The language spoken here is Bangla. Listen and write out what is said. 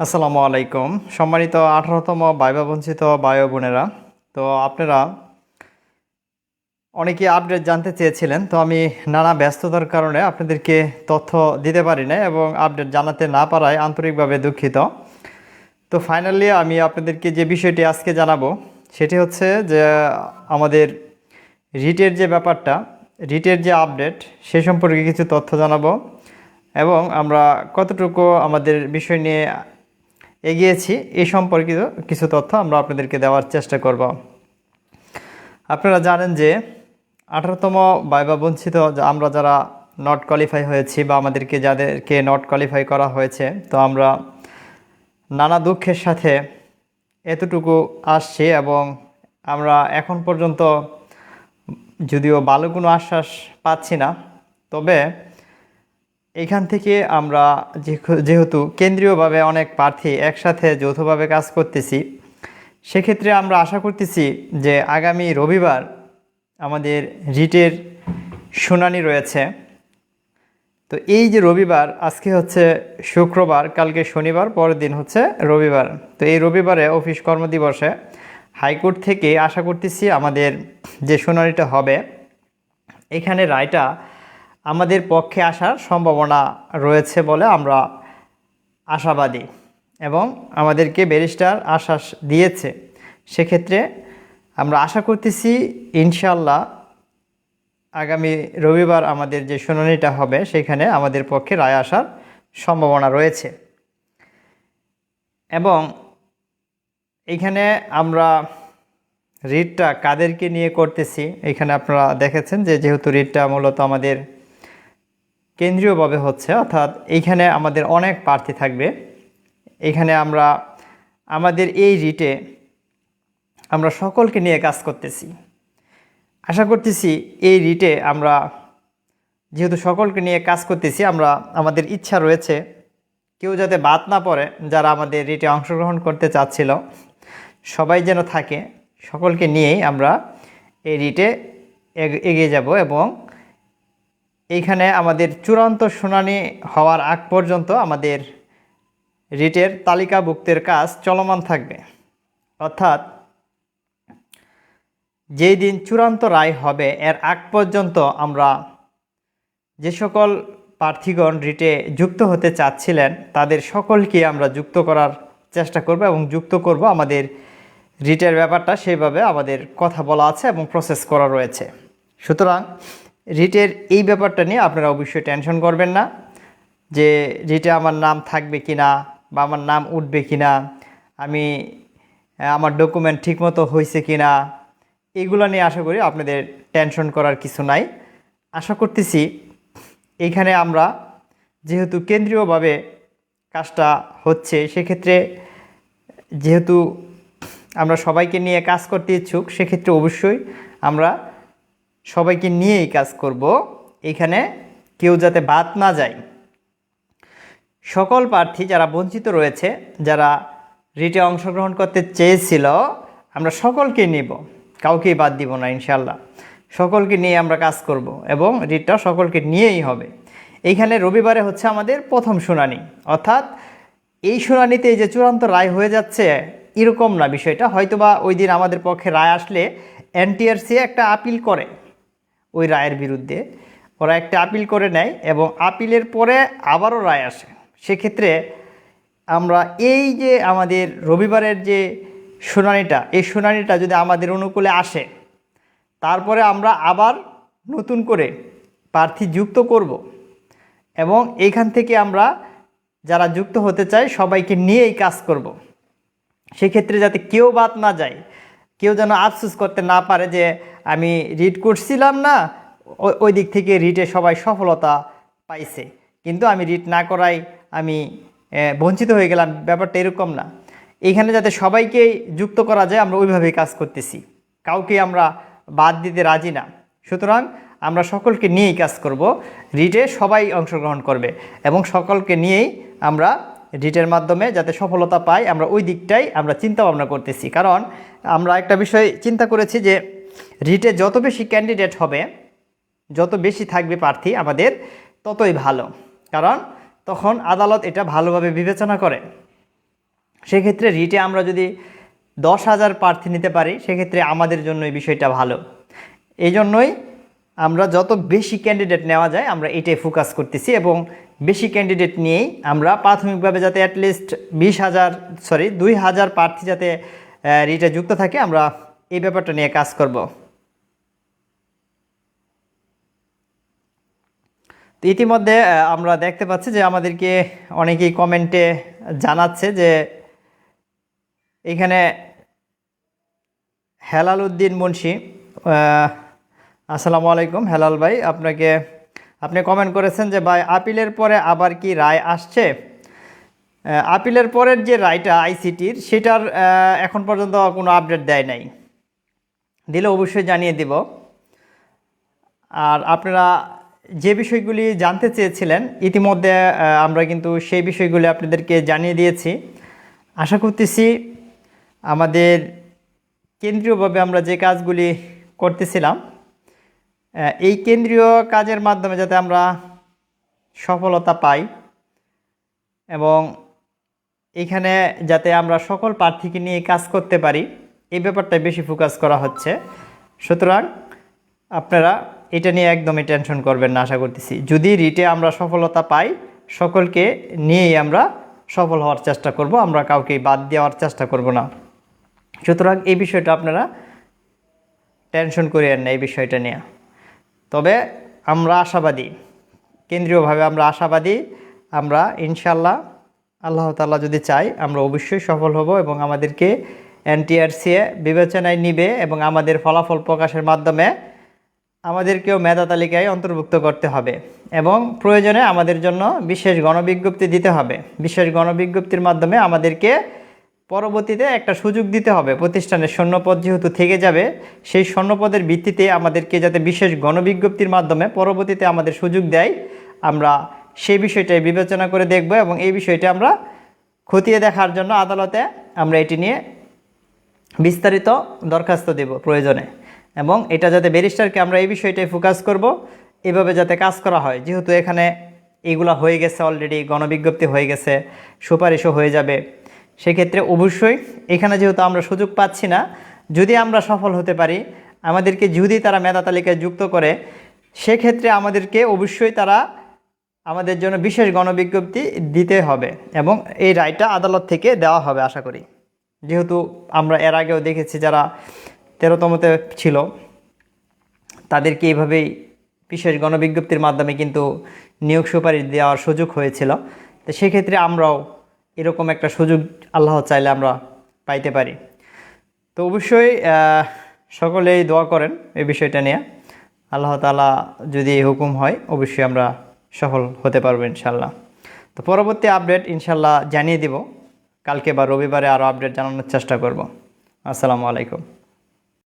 আসসালামু আলাইকুম। সম্মানিত আঠারোতম বঞ্চিত বায়ু বোনেরা, তো আপনারা অনেকে আপডেট জানতে চেয়েছিলেন, তো আমি নানা ব্যস্ততার কারণে আপনাদেরকে তথ্য দিতে পারি না এবং আপডেট জানাতে না পারায় আন্তরিকভাবে দুঃখিত। তো ফাইনালি আমি আপনাদেরকে যে বিষয়টি আজকে জানাব, সেটি হচ্ছে যে আমাদের রিটের যে ব্যাপারটা, রিটের যে আপডেট, সে সম্পর্কে কিছু তথ্য জানাব এবং আমরা কতটুকু আমাদের বিষয় নিয়ে এগিয়েছি এই সম্পর্কিত কিছু তথ্য আমরা আপনাদেরকে দেওয়ার চেষ্টা করব। আপনারা জানেন যে আঠারোতম বাইবা বঞ্চিত আমরা যারা নট কোয়ালিফাই হয়েছি বা আমাদেরকে যাদেরকে নট কোয়ালিফাই করা হয়েছে, তো আমরা নানা দুঃখের সাথে এতটুকু আসছি এবং আমরা এখন পর্যন্ত যদিও ভালো কোনো আশ্বাস পাচ্ছি না, তবে এখান থেকে আমরা যেহেতু কেন্দ্রীয়ভাবে অনেক প্রার্থী একসাথে যৌথভাবে কাজ করতেছি, সেক্ষেত্রে আমরা আশা করতেছি যে আগামী রবিবার আমাদের রিটের শুনানি রয়েছে। তো এই যে রবিবার, আজকে হচ্ছে শুক্রবার, কালকে শনিবার, পরের দিন হচ্ছে রবিবার। তো এই রবিবারে অফিস কর্মদিবসে হাইকোর্ট থেকে আশা করতেছি আমাদের যে শুনানিটা হবে, এখানে রায়টা আমাদের পক্ষে আসার সম্ভাবনা রয়েছে বলে আমরা আশাবাদী এবং আমাদেরকে ব্যারিস্টার আশ্বাস দিয়েছে। সেক্ষেত্রে আমরা আশা করতেছি ইনশাল্লাহ আগামী রবিবার আমাদের যে শুনানিটা হবে, সেখানে আমাদের পক্ষে রায় আসার সম্ভাবনা রয়েছে। এবং এখানে আমরা রিটটা কাদেরকে নিয়ে করতেছি? এখানে আপনারা দেখেছেন যে যেহেতু রিটটা মূলত আমাদের কেন্দ্রীয়ভাবে হচ্ছে, অর্থাৎ এইখানে আমাদের অনেক প্রার্থী থাকবে। এখানে আমরা, আমাদের এই রিটে আমরা সকলকে নিয়ে কাজ করতেছি। আশা করতেছি এই রিটে আমরা, যেহেতু সকলকে নিয়ে কাজ করতেছি, আমরা, আমাদের ইচ্ছা রয়েছে কেউ যাতে বাদ না পড়ে, যারা আমাদের রিটে অংশগ্রহণ করতে চাচ্ছিল, সবাই যেন থাকে। সকলকে নিয়েই আমরা এই রিটে এগ- এগিয়ে যাব এবং এইখানে আমাদের চূড়ান্ত শুনানি হওয়ার আগ পর্যন্ত আমাদের রিটের তালিকাভুক্তের কাজ চলমান থাকবে। অর্থাৎ যেই দিন চূড়ান্ত রায় হবে, এর আগ পর্যন্ত আমরা যে সকল প্রার্থীগণ রিটে যুক্ত হতে চাচ্ছিলেন, তাদের সকলকে আমরা যুক্ত করার চেষ্টা করব এবং যুক্ত করব আমাদের রিটের ব্যাপারটা সেইভাবে আমাদের কথা বলা আছে এবং প্রসেস করা রয়েছে। সুতরাং রিটের এই ব্যাপারটা নিয়ে আপনারা অবশ্যই টেনশন করবেন না, যে রিটে আমার নাম থাকবে কি না বা আমার নাম উঠবে কি না আমি আমার ডকুমেন্ট ঠিকমতো হয়েছে কি না এগুলো নিয়ে আশা করি আপনাদের টেনশন করার কিছু নাই। আশা করতেছি এইখানে আমরা যেহেতু কেন্দ্রীয়ভাবে কাজটা হচ্ছে, সেক্ষেত্রে যেহেতু আমরা সবাইকে নিয়ে কাজ করতে ইচ্ছুক, সেক্ষেত্রে অবশ্যই আমরা সবাইকে নিয়েই কাজ করব। এখানে কেউ যাতে বাদ না যায়। সকল প্রার্থী যারা বঞ্চিত রয়েছে, যারা রিটে অংশগ্রহণ করতে চেয়েছিল, আমরা সকলকে নিব। কাউকেই বাদ দিব না ইনশাল্লাহ সকলকে নিয়ে আমরা কাজ করব এবং রিটটা সকলকে নিয়েই হবে। এইখানে রবিবারে হচ্ছে আমাদের প্রথম শুনানি। অর্থাৎ এই শুনানিতে যে চূড়ান্ত রায় হয়ে যাচ্ছে, এরকম না বিষয়টা। হয়তোবা ওই দিন আমাদের পক্ষে রায় আসলে এনটিআরসি একটা আপিল করে। ওই রায়ের বিরুদ্ধে। ওরা একটা আপিল করে নেয় এবং আপিলের পরে আবারও রায় আসে। সেক্ষেত্রে আমরা এই যে আমাদের রবিবারের যে শুনানিটা, এই শুনানিটা যদি আমাদের অনুকূলে আসে, তারপরে আমরা আবার নতুন করে প্রার্থী যুক্ত করব এবং এইখান থেকে আমরা যারা যুক্ত হতে চাই সবাইকে নিয়েই কাজ করব। সেক্ষেত্রে যাতে কেউ বাদ না যায় কেউ যেন আফসোস করতে না পারে যে আমি রিড করছিলাম না ওই দিক থেকে রিটে সবাই সফলতা পাইছে। কিন্তু আমি রিড না করাই আমি বঞ্চিত হয়ে গেলাম। ব্যাপারটা এরকম না। এখানে যাতে সবাইকেই যুক্ত করা যায়, আমরা ওইভাবেই কাজ করতেছি। কাউকে আমরা বাদ দিতে রাজি না। সুতরাং আমরা সকলকে নিয়েই কাজ করব। রিটে সবাই অংশগ্রহণ করবে এবং সকলকে নিয়েই আমরা রিটের মাধ্যমে যাতে সফলতা পাই, আমরা ওই দিকটাই আমরা চিন্তা ভাবনা করতেছি। কারণ আমরা একটা বিষয় চিন্তা করেছি যে, রিটে যত বেশি ক্যান্ডিডেট হবে, যত বেশি থাকবে প্রার্থী আমাদের, ততই ভালো। কারণ তখন আদালত এটা ভালোভাবে বিবেচনা করে। সেক্ষেত্রে রিটে আমরা যদি দশ হাজার প্রার্থী নিতে পারি, সেক্ষেত্রে আমাদের জন্য এই বিষয়টা ভালো। এই জন্যই আমরা যত বেশি ক্যান্ডিডেট নেওয়া যায়, আমরা এটাই ফোকাস করতেছি এবং বেশি ক্যান্ডিডেট নিয়েই আমরা প্রাথমিকভাবে যাতে অ্যাটলিস্ট বিশ হাজার সরি দুই হাজার প্রার্থী যাতে রিটে যুক্ত থাকে, আমরা এই ব্যাপারটা নিয়ে কাজ করব। তো ইতিমধ্যে আমরা দেখতে পাচ্ছি যে আমাদেরকে অনেকেই কমেন্টে জানাচ্ছে যে এখানে হেলাল উদ্দিন মুন্সি আসসালামু আলাইকুম হেলাল ভাই, আপনাকে আপনি কমেন্ট করেছেন যে, ভাই, আপিলের পরে আবার কি রায় আসছে? আপিলের পরের যে রায়টা আইসিটির, সেটার এখন পর্যন্ত কোনো আপডেট দেয় নাই। দিলে অবশ্যই জানিয়ে দিব। আর আপনারা যে বিষয়গুলি জানতে চেয়েছিলেন, ইতিমধ্যে আমরা কিন্তু সেই বিষয়গুলি আপনাদেরকে জানিয়ে দিয়েছি। আশা করতেছি আমাদের কেন্দ্রীয়ভাবে আমরা যে কাজগুলি করতেছিলাম এই কেন্দ্রীয় কাজের মাধ্যমে যাতে আমরা সফলতা পাই এবং এখানে যাতে আমরা সকল প্রার্থীকে নিয়ে কাজ করতে পারি, এই ব্যাপারটা বেশি ফোকাস করা হচ্ছে। সুতরাং আপনারা এটা নিয়ে একদমই টেনশন করবেন না, আশা করতেছি। যদি রিটে আমরা সফলতা পাই, সকলকে নিয়েই আমরা সফল হওয়ার চেষ্টা করব, আমরা কাউকে বাদ দেওয়ার চেষ্টা করব না। সুতরাং এই বিষয়টা আপনারা টেনশন করিয়েন না এই বিষয়টা নিয়ে। তবে আমরা আশাবাদী, কেন্দ্রীয়ভাবে আমরা আশাবাদী, আমরা ইনশাল্লাহ আল্লাহ তাআলা যদি চাই আমরা অবশ্যই সফল হব এবং আমাদেরকে এনটিআরসিএ বিবেচনায় নিবে এবং আমাদের ফলাফল প্রকাশের মাধ্যমে আমাদেরকেও মেধা তালিকায় অন্তর্ভুক্ত করতে হবে এবং প্রয়োজনে আমাদের জন্য বিশেষ গণবিজ্ঞপ্তি দিতে হবে। বিশেষ গণবিজ্ঞপ্তির মাধ্যমে আমাদেরকে পরবর্তীতে একটা সুযোগ দিতে হবে। প্রতিষ্ঠানের শূন্যপদ যেহেতু থেকে যাবে, সেই শূন্যপদের ভিত্তিতে আমাদেরকে যাতে বিশেষ গণবিজ্ঞপ্তির মাধ্যমে পরবর্তীতে আমাদের সুযোগ দেয়, আমরা সেই বিষয়টাই বিবেচনা করে দেখব এবং এই বিষয়টা আমরা খতিয়ে দেখার জন্য আদালতে আমরা এটি নিয়ে বিস্তারিত দরখাস্ত দেব প্রয়োজনে। এবং এটা যাতে ব্যারিস্টারকে আমরা এই বিষয়টাই ফোকাস করব, এভাবে যাতে কাজ করা হয়। যেহেতু এখানে এগুলা হয়ে গেছে অলরেডি গণবিজ্ঞপ্তি হয়ে গেছে, সুপারিশও হয়ে যাবে। সেক্ষেত্রে অবশ্যই এখানে যেহেতু আমরা সুযোগ পাচ্ছি না, যদি আমরা সফল হতে পারি, আমাদেরকে যদি তারা মেধা তালিকায় যুক্ত করে, সেক্ষেত্রে আমাদেরকে অবশ্যই তারা আমাদের জন্য বিশেষ গণবিজ্ঞপ্তি দিতে হবে এবং এই রায়টা আদালত থেকে দেওয়া হবে আশা করি। যেহেতু আমরা এর আগেও দেখেছি যারা তেরোতমতে ছিল, তাদেরকে এইভাবেই বিশেষ গণবিজ্ঞপ্তির মাধ্যমে কিন্তু নিয়োগ সুপারিশ দেওয়ার সুযোগ হয়েছিল। তো সেক্ষেত্রে আমরাও এরকম একটা সুযোগ আল্লাহ চাইলে আমরা পাইতে পারি। তো অবশ্যই সকলেই দোয়া করেন এই বিষয়টা নিয়ে। আল্লাহ তালা যদি এই হুকুম হয়, অবশ্যই আমরা সফল হতে পারব ইনশাল্লাহ তো পরবর্তী আপডেট ইনশাল্লাহ জানিয়ে দিব। কালকে বা রবিবারে আরও আপডেট জানানোর চেষ্টা করব। আসসালামু আলাইকুম।